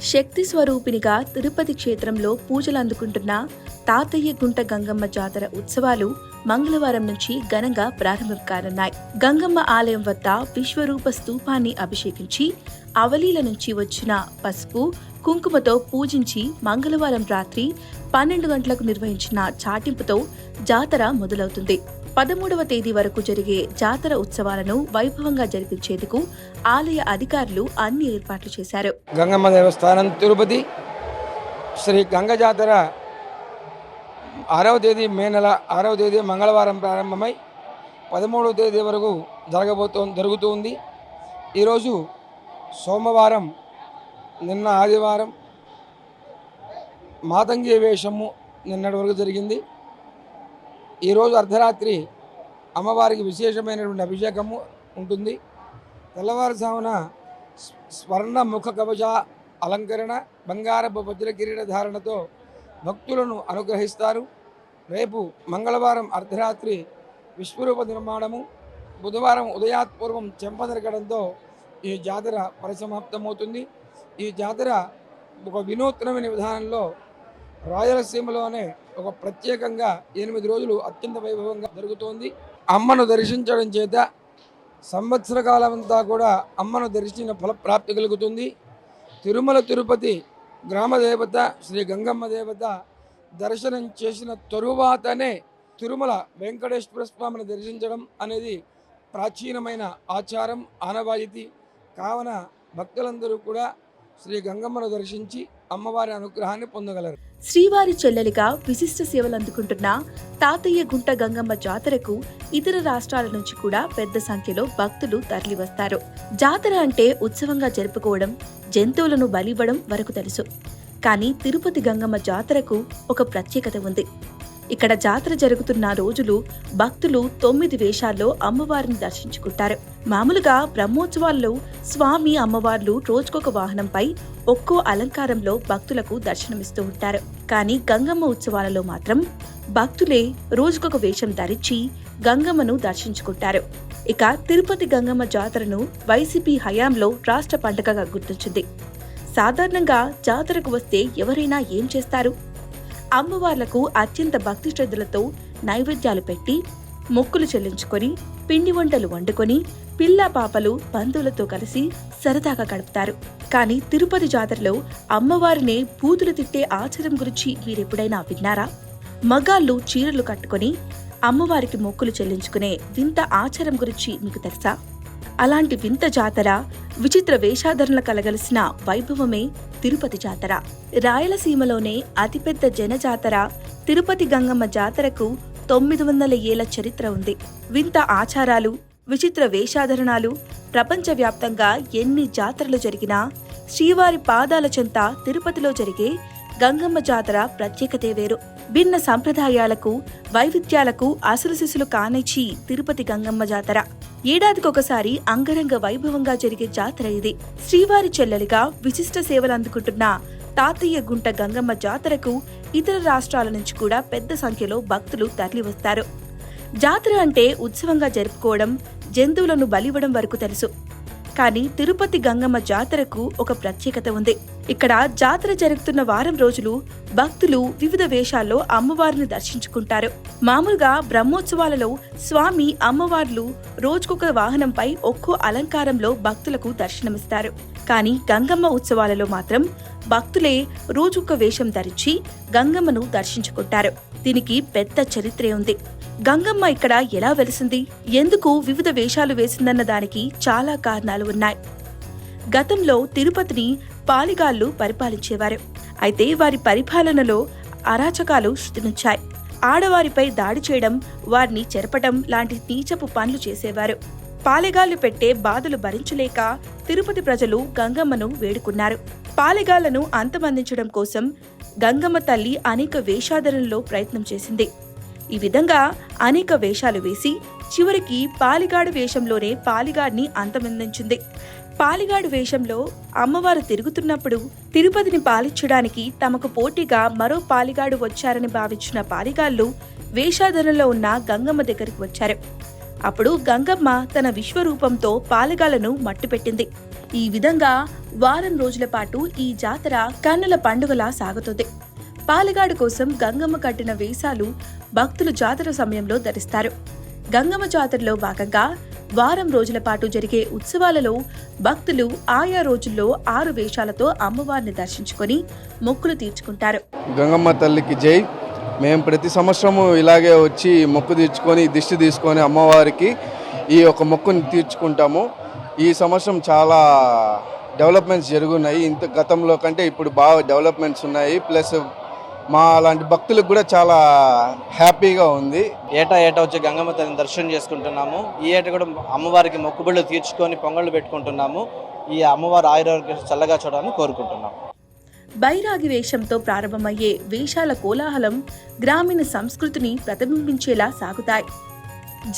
శక్తి స్వరూపినిగా తిరుపతి క్షేత్రంలో పూజలు అందుకుంటున్న తాతయ్య గుంట గంగమ్మ జాతర ఉత్సవాలు మంగళవారం నుంచి ఘనంగా ప్రారంభం కానున్నాయి గంగమ్మ ఆలయం వద్ద విశ్వరూప స్తూపాన్ని అభిషేకించి అవలీల నుంచి వచ్చిన పసుపు కుంకుమతో పూజించి మంగళవారం రాత్రి పన్నెండు గంటలకు నిర్వహించిన చాటింపుతో జాతర మొదలవుతుంది. పదమూడవ తేదీ వరకు జరిగే జాతర ఉత్సవాలను వైభవంగా జరిపించేందుకు ఆలయ అధికారులు అన్ని ఏర్పాట్లు చేశారు. గంగమ్మ దేవస్థానం తిరుపతి శ్రీ గంగ జాతర ఆరవ తేదీ మే నెల ఆరవ తేదీ మంగళవారం ప్రారంభమై పదమూడవ తేదీ వరకు జరగబోతూ జరుగుతూ ఉంది. ఈరోజు సోమవారం నిన్న ఆదివారం మాతంగి వేషము నిన్నటి వరకు జరిగింది. ఈరోజు అర్ధరాత్రి అమ్మవారికి విశేషమైనటువంటి అభిషేకము ఉంటుంది. తెల్లవారుజామున స్వ- స్వర్ణ ముఖ కవచ అలంకరణ బంగారపు వజ్ర కిరీట ధారణతో భక్తులను అనుగ్రహిస్తారు. రేపు మంగళవారం అర్ధరాత్రి విశ్వరూప నిర్మాణము బుధవారం ఉదయాత్పూర్వం చెంపదరగడంతో ఈ జాతర పరిసమాప్తమవుతుంది. ఈ జాతర ఒక వినూత్నమైన విధానంలో రాయలసీమలోనే ఒక ప్రత్యేకంగా ఎనిమిది రోజులు అత్యంత వైభవంగా జరుగుతోంది. అమ్మను దర్శించడం చేత సంవత్సర కాలమంతా కూడా అమ్మను దర్శించిన ఫల ప్రాప్తి కలుగుతుంది. తిరుమల తిరుపతి గ్రామదేవత శ్రీ గంగమ్మ దేవత దర్శనం చేసిన తరువాతనే తిరుమల వెంకటేశ్వర స్వామిని దర్శించడం అనేది ప్రాచీనమైన ఆచారం ఆనవాయితీ. కావున భక్తులందరూ కూడా శ్రీ గంగమ్మను దర్శించి అమ్మవారి అనుగ్రహాన్ని పొందగలరు. శ్రీవారి చెల్లెలిగా విశిష్ట సేవలు అందుకుంటున్న తాతయ్య గుంట గంగమ్మ జాతరకు ఇతర రాష్ట్రాల నుంచి కూడా పెద్ద సంఖ్యలో భక్తులు తరలివస్తారు. జాతర అంటే ఉత్సవంగా జరుపుకోవడం జంతువులను బలివ్వడం వరకు తెలుసు. కానీ తిరుపతి గంగమ్మ జాతరకు ఒక ప్రత్యేకత ఉంది. ఇక్కడ జాతర జరుగుతున్న రోజులు భక్తులు తొమ్మిది వేషాల్లో అమ్మవారిని దర్శించుకుంటారు. మామూలుగా బ్రహ్మోత్సవాల్లో స్వామి అమ్మవార్లు రోజుకొక వాహనంపై ఒక్కో అలంకారంలో భక్తులకు దర్శనమిస్తూ ఉంటారు. కానీ గంగమ్మ ఉత్సవాలలో మాత్రం భక్తులే రోజుకొక వేషం ధరించి గంగమ్మను దర్శించుకుంటారు. ఇక తిరుపతి గంగమ్మ జాతరను వైసీపీ హయాంలో రాష్ట్ర పండుగగా గుర్తించింది. సాధారణంగా జాతరకు వస్తే ఎవరైనా ఏం చేస్తారు? అమ్మవార్లకు అత్యంత భక్తి శ్రద్ధలతో నైవేద్యాలు పెట్టి మొక్కులు చెల్లించుకొని పిండి వంటలు వండుకొని పిల్ల పాపలు బంధువులతో కలిసి సరదాగా గడుపుతారు. కానీ తిరుపతి జాతరలో అమ్మవారినే బూతులు తిట్టే ఆచారం గురించి మీరెప్పుడైనా విన్నారా? మగాళ్ళు చీరలు కట్టుకొని అమ్మవారికి మొక్కులు చెల్లించుకునే వింత ఆచారం గురించి మీకు తెలుసా? అలాంటి వింత జాతర విచిత్ర వేషాధరణ కలగలిసిన వైభవమే తిరుపతి జాతర. రాయలసీమలోనే అతిపెద్ద జన జాతర తిరుపతి గంగమ్మ జాతరకు తొమ్మిది వందల ఏళ్ళ చరిత్ర ఉంది. వింత ఆచారాలు విచిత్ర వేషాధరణాలు ప్రపంచవ్యాప్తంగా ఎన్ని జాతరలు జరిగినా శ్రీవారి పాదాల చెంత తిరుపతిలో జరిగే గంగమ్మ జాతర ప్రత్యేకతే వేరు. భిన్న సంప్రదాయాలకు వైవిధ్యాలకు అసలు శిశులు కానిచ్చి తిరుపతి గంగమ్మ జాతర. ఏడాదికొకసారి అంగరంగ వైభవంగా జరిగే జాతర ఇది. శ్రీవారి చెల్లెలిగా విశిష్ట సేవలు అందుకుంటున్న తాతయ్య గుంట గంగమ్మ జాతరకు ఇతర రాష్ట్రాల నుంచి కూడా పెద్ద సంఖ్యలో భక్తులు తరలివస్తారు. జాతర అంటే ఉత్సవంగా జరుపుకోవడం జంతువులను బలివ్వడం వరకు తెలుసు. కానీ తిరుపతి గంగమ్మ జాతరకు ఒక ప్రత్యేకత ఉంది. ఇక్కడ జాతర జరుగుతున్న వారం రోజులు భక్తులు వివిధ వేషాల్లో అమ్మవారిని దర్శించుకుంటారు. మామూలుగా బ్రహ్మోత్సవాలలో స్వామి అమ్మవార్లు రోజుకొక వాహనంపై ఒక్కో అలంకారంలో భక్తులకు దర్శనమిస్తారు. కానీ గంగమ్మ ఉత్సవాలలో మాత్రం భక్తులే రోజుకొక వేషం ధరించి గంగమ్మను దర్శించుకుంటారు. దీనికి పెద్ద చరిత్రే ఉంది. గంగమ్మ ఇక్కడ ఎలా వెలిసింది? ఎందుకు వివిధ వేషాలు వేసిందన్న దానికి చాలా కారణాలు ఉన్నాయి. గతంలో తిరుపతిని పాలిగాళ్ళు పరిపాలించేవారు. అయితే వారి పరిపాలనలో అరాచకాలు శృతినిచ్చాయి ఆడవారిపై దాడి చేయడం వారిని చెరపటం లాంటి నీచపు పనులు చేసేవారు. పాలెగాళ్ళు పెట్టే బాధలు భరించలేక తిరుపతి ప్రజలు గంగమ్మను వేడుకున్నారు. పాలెగాళ్ళను అంతమందించడం కోసం గంగమ్మ తల్లి అనేక వేషాధరణలో ప్రయత్నం చేసింది. ఈ విధంగా అనేక వేషాలు వేసి చివరికి పాలిగాడు వేషంలోనే పాలిగాడిని అంతమందించింది. పాలిగాడు వేషంలో అమ్మవారు తిరుగుతున్నప్పుడు తిరుపతిని పాలించడానికి తమకు పోటీగా మరో పాలిగాడు వచ్చారని భావించిన పాలిగాళ్ళు వేషాధనలో ఉన్న గంగమ్మ దగ్గరికి వచ్చారు. అప్పుడు గంగమ్మ తన విశ్వరూపంతో పాలిగాళ్ళను మట్టుపెట్టింది. ఈ విధంగా వారం రోజుల పాటు ఈ జాతర కన్నుల పండుగలా సాగుతుంది. పాలగాడు కోసం గంగమ్మ కట్టిన వేషాలు భక్తులు జాతర సమయంలో ధరిస్తారు. గంగమ్మ జాతరలో భాగంగా వారం రోజుల పాటు జరిగే ఉత్సవాలలో భక్తులు ఆయా రోజుల్లో ఆరు వేషాలతో అమ్మవారిని దర్శించుకొని మొక్కులు తీర్చుకుంటారు. గంగమ్మ తల్లికి జై. మేము ప్రతి సంవత్సరము ఇలాగే వచ్చి మొక్కు తీర్చుకొని దిష్టి తీసుకొని అమ్మవారికి ఈ యొక్క మొక్కుని తీర్చుకుంటాము. ఈ సంవత్సరం చాలా డెవలప్మెంట్స్ జరుగున్నాయి. ఇంత గతంలో కంటే ఇప్పుడు బాగా డెవలప్మెంట్స్ ఉన్నాయి. ప్లస్ మా అలాంటి భక్తులకు కూడా చాలా హ్యాపీగా ఉంది. ఏటా ఏటా వచ్చి గంగమ్మ తల్లిని దర్శనం చేసుకుంటున్నాము. ఈ ఏటా కూడా అమ్మవారికి మొక్కుబళ్ళు తీర్చుకొని పొంగళ్ళు పెట్టుకుంటున్నాము. ఈ అమ్మవారి ఆయుర్వేద చల్లగా చూడాలని కోరుకుంటున్నాము బైరాగి వేషంతో ప్రారంభమయ్యే వేషాల కోలాహలం గ్రామీణ సంస్కృతిని ప్రతిబింబించేలా సాగుతాయి.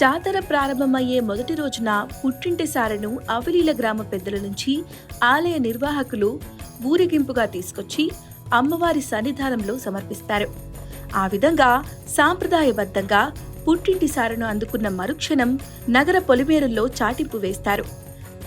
జాతర ప్రారంభమయ్యే మొదటి రోజున పుట్టింటి సారెను అవలీల గ్రామ పెద్దల నుంచి ఆలయ నిర్వాహకులు ఊరేగింపుగా తీసుకొచ్చి అమ్మవారి సన్నిధానంలో సమర్పిస్తారు. ఆ విధంగా సాంప్రదాయబద్ధంగా పుట్టింటి సారను అందుకున్న మరుక్షణం నగర పొలిమేరుల్లో చాటింపు వేస్తారు.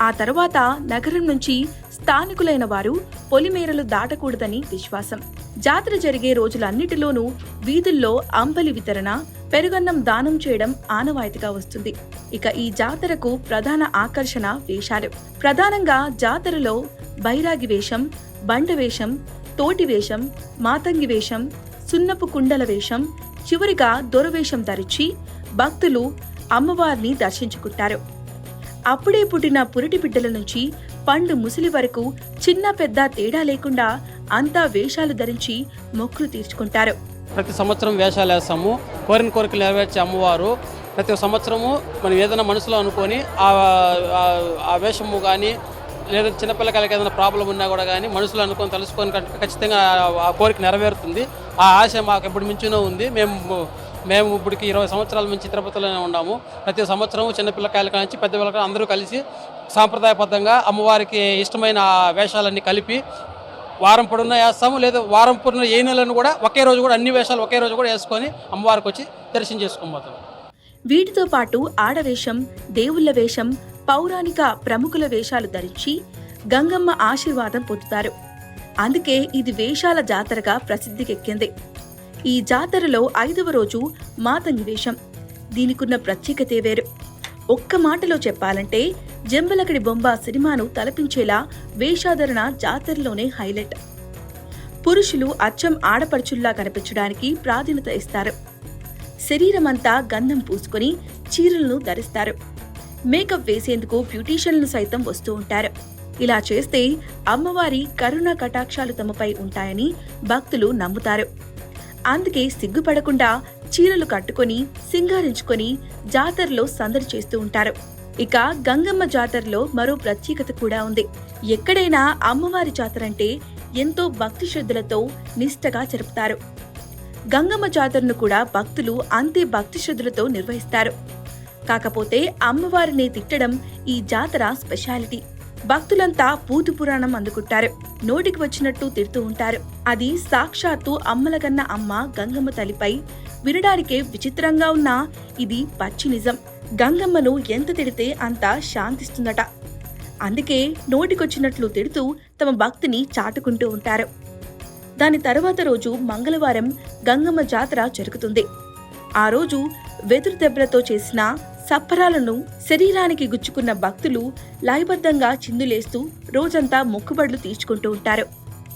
ఆ తర్వాత నగరం నుంచి స్థానికులైన వారు పొలిమేరలు దాటకూడదని విశ్వాసం. జాతర జరిగే రోజులన్నిటిలోనూ వీధుల్లో అంబలి వితరణ పెరుగన్నం దానం చేయడం ఆనవాయితీగా వస్తుంది. ఇక ఈ జాతరకు ప్రధాన ఆకర్షణ వేషాలు. ప్రధానంగా జాతరలో బైరాగి వేషం బండ వేషం తోటి వేషం మాతంగి వేషం సున్నపు కుండల వేషం చివరిగా దొరవేషం ధరించి భక్తులు అమ్మవారిని దర్శించుకుంటారు. అప్పుడే పుట్టిన పురిటి బిడ్డల నుంచి పండు ముసలి వరకు చిన్న పెద్ద తేడా లేకుండా అంతా వేషాలు ధరించి మొక్కులు తీర్చుకుంటారు. ప్రతి సంవత్సరం వేషాలు వేస్తాము. కోరిన కోరికలు నెరవేర్చే అమ్మవారు ప్రతి సంవత్సరము మనం ఏదైనా మనసులో అనుకొని ఆ ఆ వేషము కానీ లేదా చిన్నపిల్లకాయలకి ఏదైనా ప్రాబ్లం ఉన్నా కూడా కానీ మనుషులు అనుకొని తెలుసుకొని ఖచ్చితంగా ఆ- కోరిక నెరవేరుతుంది. ఆ ఆశ మాకు ఎప్పుడు మించునో ఉంది. మేము మేము ఇప్పటికి ఇరవై సంవత్సరాల నుంచి తిరుపతిలోనే ఉన్నాము. ప్రతి సంవత్సరం చిన్నపిల్లకాయల నుంచి పెద్ద అందరూ కలిసి సాంప్రదాయబద్ధంగా అమ్మవారికి ఇష్టమైన వేషాలన్నీ కలిపి వారం పొడున వేస్తాము లేదా వారం పొడున ఏ నెలను కూడా ఒకే రోజు కూడా అన్ని వేషాలు ఒకే రోజు కూడా వేసుకొని అమ్మవారికి వచ్చి దర్శనం చేసుకోబోతాం వీటితో పాటు ఆడవేషం దేవుళ్ళ వేషం పౌరాణిక ప్రముఖుల వేషాలు ధరించి గంగమ్మ ఆశీర్వాదం పొందుతారు. అందుకే ఇది వేషాల జాతరగా ప్రసిద్ధికెక్కింది. ఈ జాతరలో ఐదవ రోజు మాతంగి వేషం దీనికున్న ప్రత్యేకతే వేరు. ఒక్క మాటలో చెప్పాలంటే జంబలకడి బొంబ సినిమాను తలపించేలా వేషాధరణ జాతరలోనే హైలైట్. పురుషులు అచ్చం ఆడపడుచుల్లా కనిపించడానికి ప్రాధాన్యత ఇస్తారు. శరీరమంతా గంధం పూసుకొని చీరలను ధరిస్తారు. మేకప్ వేసేందుకు బ్యూటీషియన్లు సైతం వస్తూ ఉంటారు. ఇలా చేస్తే అమ్మవారి కరుణ కటాక్షాలు తమపై ఉంటాయని భక్తులు నమ్ముతారు. అందుకే సిగ్గుపడకుండా చీరలు కట్టుకొని సింగారించుకొని జాతరలో సందడి చేస్తూ ఉంటారు. ఇక గంగమ్మ జాతరలో మరో ప్రత్యేకత కూడా ఉంది. ఎక్కడైనా అమ్మవారి జాతర అంటే ఎంతో భక్తి శ్రద్ధలతో నిష్టగా జరుపుతారు. గంగమ్మ జాతరను కూడా భక్తులు అంతే భక్తి శ్రద్ధలతో నిర్వహిస్తారు. కాకపోతే అమ్మవారిని తిట్టడం ఈ జాతర స్పెషాలిటీ. భక్తులంతా పూతు పురాణం అందుకుంటారు. నోటికి వచ్చినట్టు తిడుతూ ఉంటారు. అది సాక్షాత్తు అమ్మలగన్న అమ్మ గంగమ్మ తల్లిపై వినడానికే విచిత్రంగా ఉన్నా ఇది పచ్చి నిజం. గంగమ్మను ఎంత తిడితే అంత శాంతిస్తుందట. అందుకే నోటికొచ్చినట్లు తిడుతూ తమ భక్తిని చాటుకుంటూ ఉంటారు. దాని తర్వాత రోజు మంగళవారం గంగమ్మ జాతర జరుగుతుంది. ఆ రోజు వెదురు దెబ్బలతో చేసిన సప్పరాలను శరీరానికి గుచ్చుకున్న భక్తులు లయబద్ధంగా చిందులేస్తూ రోజంతా మొక్కుబడులు తీర్చుకుంటూ ఉంటారు.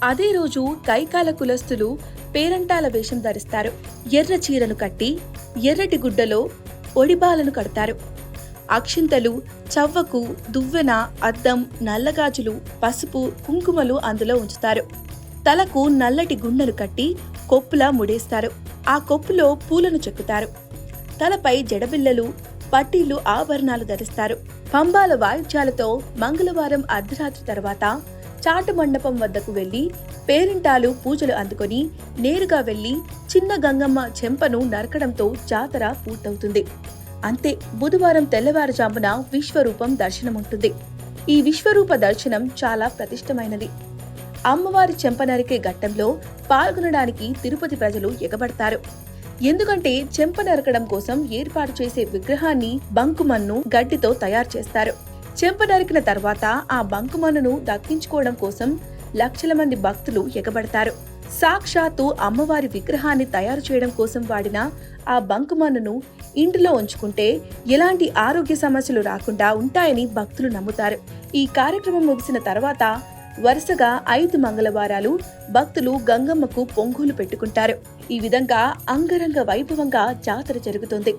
అదే రోజు కైకాల కులస్తులు పేరంటాల వేషం ధరిస్తారు. ఎర్ర చీరను కట్టి ఎర్రటి గుడ్డలో ఒడిబాలను కడతారు. అక్షింతలు చవ్వకు దువ్వెన అద్దం నల్లగాజులు పసుపు కుంకుమలు అందులో ఉంచుతారు. తలకు నల్లటి గుండెను కట్టి కొప్పులా ముడేస్తారు. ఆ కొప్పులో పూలను చెక్కుతారు. తలపై జడబిల్లలు పట్టీలు ఆభరణాలు ధరిస్తారు. పంబాల వాయిద్యాలతో మంగళవారం అర్ధరాత్రి తర్వాత చాటు మండపం వద్దకు వెళ్ళి పేరింటాలు పూజలు అందుకొని నేరుగా వెళ్ళి చిన్న గంగమ్మ చెంపను నరకడంతో జాతర పూర్తవుతుంది. అంతే బుధవారం తెల్లవారుజామున విశ్వరూపం దర్శనముంటుంది. ఈ విశ్వరూప దర్శనం చాలా ప్రతిష్టమైనది. అమ్మవారి చెంప నరికే ఘట్టంలో పాల్గొనడానికి తిరుపతి ప్రజలు ఎగబడతారు. ఎందుకంటే చెంప నరకడం కోసం ఏర్పాటు చేసే విగ్రహాన్ని బంకుమన్ను గడ్డితో తయారు చేస్తారు. చెంప నరికిన తర్వాత ఆ బంకుమన్నును దక్కించుకోవడం కోసం లక్షల మంది భక్తులు ఎగబడతారు. సాక్షాత్తు అమ్మవారి విగ్రహాన్ని తయారు చేయడం కోసం వాడిన ఆ బంకుమన్నును ఇంటిలో ఉంచుకుంటే ఎలాంటి ఆరోగ్య సమస్యలు రాకుండా ఉంటాయని భక్తులు నమ్ముతారు. ఈ కార్యక్రమం ముగిసిన తర్వాత వరుసగా ఐదు మంగళవారాలు భక్తులు గంగమ్మకు పొంగులు పెట్టుకుంటారు. ఈ విధంగా అంగరంగ వైభవంగా జాతర జరుగుతుంది.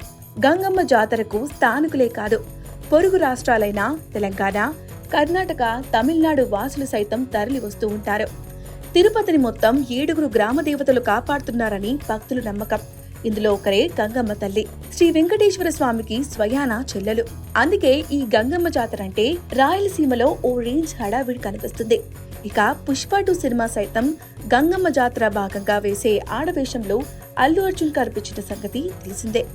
గంగమ్మ జాతరకు స్థానికులే కాదు పొరుగు రాష్ట్రాలైన తెలంగాణ కర్ణాటక తమిళనాడు వాసులు సైతం తరలి వస్తూ ఉంటారు. తిరుపతిని మొత్తం ఏడుగురు గ్రామ దేవతలు కాపాడుతున్నారని భక్తుల నమ్మకం. ఇందులో ఒకరే గంగమ్మ తల్లి. శ్రీ వెంకటేశ్వర స్వామికి స్వయాన చెల్లెలు. అందుకే ఈ గంగమ్మ జాతర అంటే రాయలసీమలో ఓ రేంజ్ హడావిడి కనిపిస్తుంది. ఇక పుష్ప టూ సినిమా సైతం గంగమ్మ జాతర భాగంగా వేసే ఆడవేషంలో అల్లు అర్జున్ కనిపించిన సంగతి తెలిసిందే.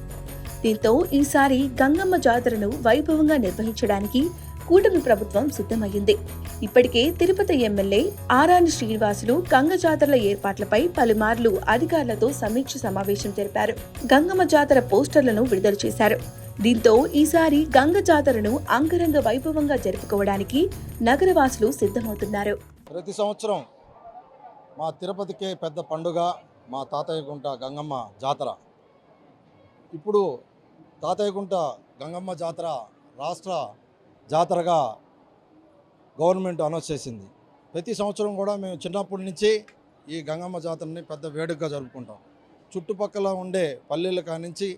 దీంతో ఈసారి గంగమ్మ జాతరను వైభవంగా నిర్వహించడానికి కూటమి ప్రభుత్వం సిద్ధమయ్యింది. ఇప్పటికే తిరుపతి ఎమ్మెల్యే ఆరాని శ్రీనివాసులు గంగ జాతరల ఏర్పాట్లపై పలుమార్లు అధికారులతో సమీక్ష సమావేశం జరిపారు. గంగమ్మ జాతర పోస్టర్లను విడుదల చేశారు. దీంతో ఈసారి గంగ జాతరను అంగరంగ వైభవంగా జరుపుకోవడానికి నగరవాసులు సిద్ధమవుతున్నారు. ప్రతి సంవత్సరం మా తిరుపతికే పెద్ద పండుగ మా తాతయ్యగుంట గంగమ్మ జాతర. ఇప్పుడు తాతయ్యగుంట గంగమ్మ జాతర రాష్ట్ర జాతరగా గవర్నమెంట్ అనౌన్స్ చేసింది. ప్రతి సంవత్సరం కూడా మేము చిన్నప్పటి నుంచి ఈ గంగమ్మ జాతరని పెద్ద వేడుకగా జరుపుకుంటాం. చుట్టుపక్కల ఉండే పల్లెల కానించి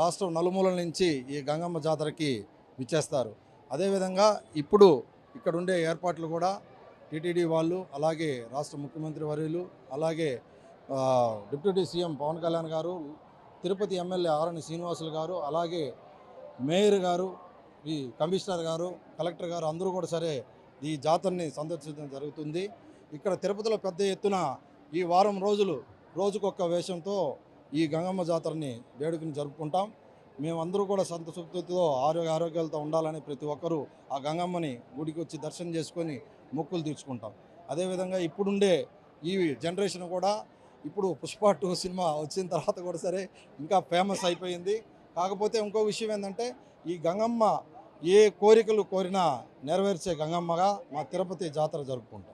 రాష్ట్రం నలుమూలల నుంచి ఈ గంగమ్మ జాతరకి విచ్చేస్తారు. అదేవిధంగా ఇప్పుడు ఇక్కడ ఉండే ఏర్పాట్లు కూడా టీటీడీ వాళ్ళు అలాగే రాష్ట్ర ముఖ్యమంత్రి వర్యులు అలాగే డిప్యూటీ సీఎం పవన్ కళ్యాణ్ గారు తిరుపతి ఎమ్మెల్యే ఆరణి శ్రీనివాసులు గారు అలాగే మేయర్ గారు ఈ కమిషనర్ గారు కలెక్టర్ గారు అందరూ కూడా సరే ఈ జాతరని సందర్శించడం జరుగుతుంది. ఇక్కడ తిరుపతిలో పెద్ద ఎత్తున ఈ వారం రోజులు రోజుకొక వేషంతో ఈ గంగమ్మ జాతరని వేడుకని జరుపుకుంటాం. మేమందరూ కూడా సంతృప్తితో ఆరోగ్య ఆరోగ్యాలతో ఉండాలని ప్రతి ఒక్కరూ ఆ గంగమ్మని గుడికి వచ్చి దర్శనం చేసుకొని మొక్కులు తీర్చుకుంటాం. అదేవిధంగా ఇప్పుడుండే ఈ జనరేషన్ కూడా ఇప్పుడు పుష్ప టూ సినిమా వచ్చిన తర్వాత కూడా సరే ఇంకా ఫేమస్ అయిపోయింది. కాకపోతే ఇంకో విషయం ఏంటంటే ఈ గంగమ్మ ఏ కోరికలు కోరినా నెరవేర్చే గంగమ్మగా మా తిరుపతి జాతర జరుపుకుంటాం.